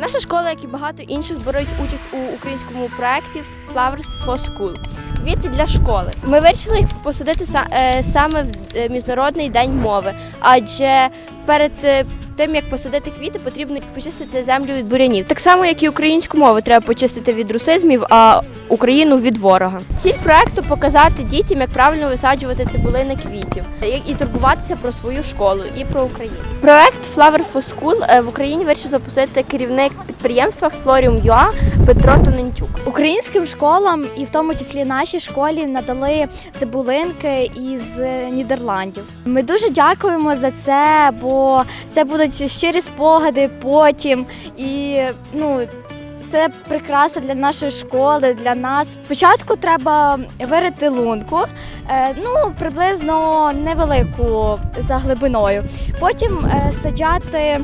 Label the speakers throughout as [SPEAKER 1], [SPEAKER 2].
[SPEAKER 1] Наша школа, як і багато інших, беруть участь у українському проєкті Flowers for School. Квіти для школи. Ми вирішили їх посадити са- е, саме в Міжнародний день мови, адже перед е, тим як посадити квіти, потрібно почистити землю від бурянів. Так само, як і українську мову треба почистити від русизмів, а Україну від ворога. Ціль проекту показати дітям, як правильно висаджувати цибулини квітів, і турбуватися про свою школу і про Україну. Проект Flower for School е, в Україні вирішив запустити керівник підприємства Florium.ua Петро Тоненчук.
[SPEAKER 2] Українським школам, і в тому числі нашій школі, надали цибулинки із е, Нідерландів. Ми дуже дякуємо за це, бо це будуть щирі спогади потім. І ну, це прикраса для нашої школи, для нас. Спочатку треба вирити лунку, е, ну приблизно невелику за глибиною. Потім е, саджати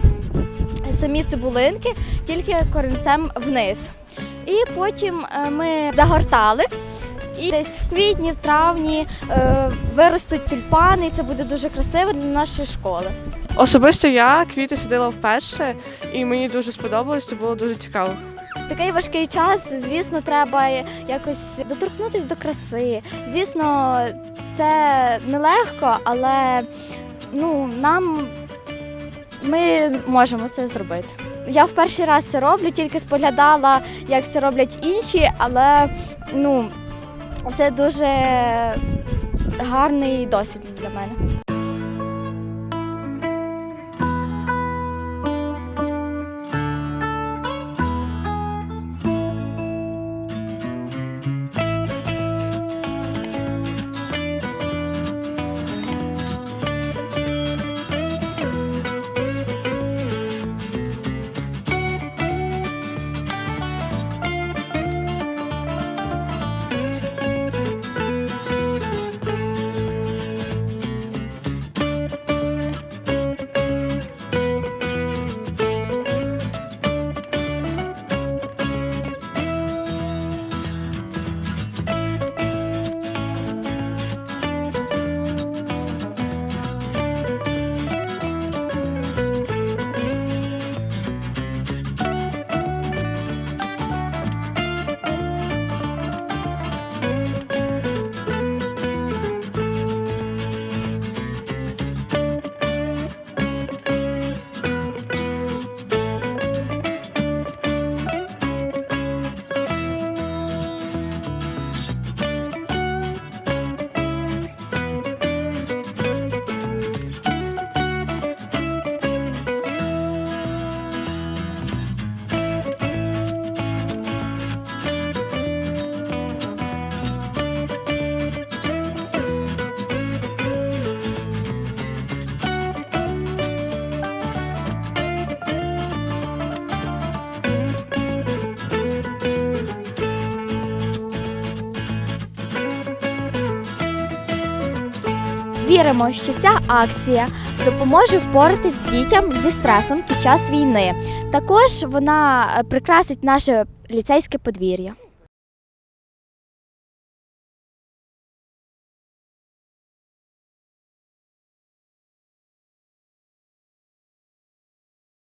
[SPEAKER 2] самі цибулинки тільки корінцем вниз. І потім е, ми загортали. І десь в квітні, в травні е, виростуть тюльпани, і це буде дуже красиво для нашої школи.
[SPEAKER 3] Особисто я квіти садила вперше, і мені дуже сподобалось, це було дуже цікаво.
[SPEAKER 2] Такий важкий час, звісно, треба якось доторкнутися до краси. Звісно, це нелегко, але ну, нам ми можемо це зробити. Я в перший раз це роблю, тільки споглядала, як це роблять інші, але ну, це дуже гарний досвід для мене. Віримо, що ця акція допоможе впоратись дітям зі стресом під час війни. Також вона е, прикрасить наше ліцейське подвір'я.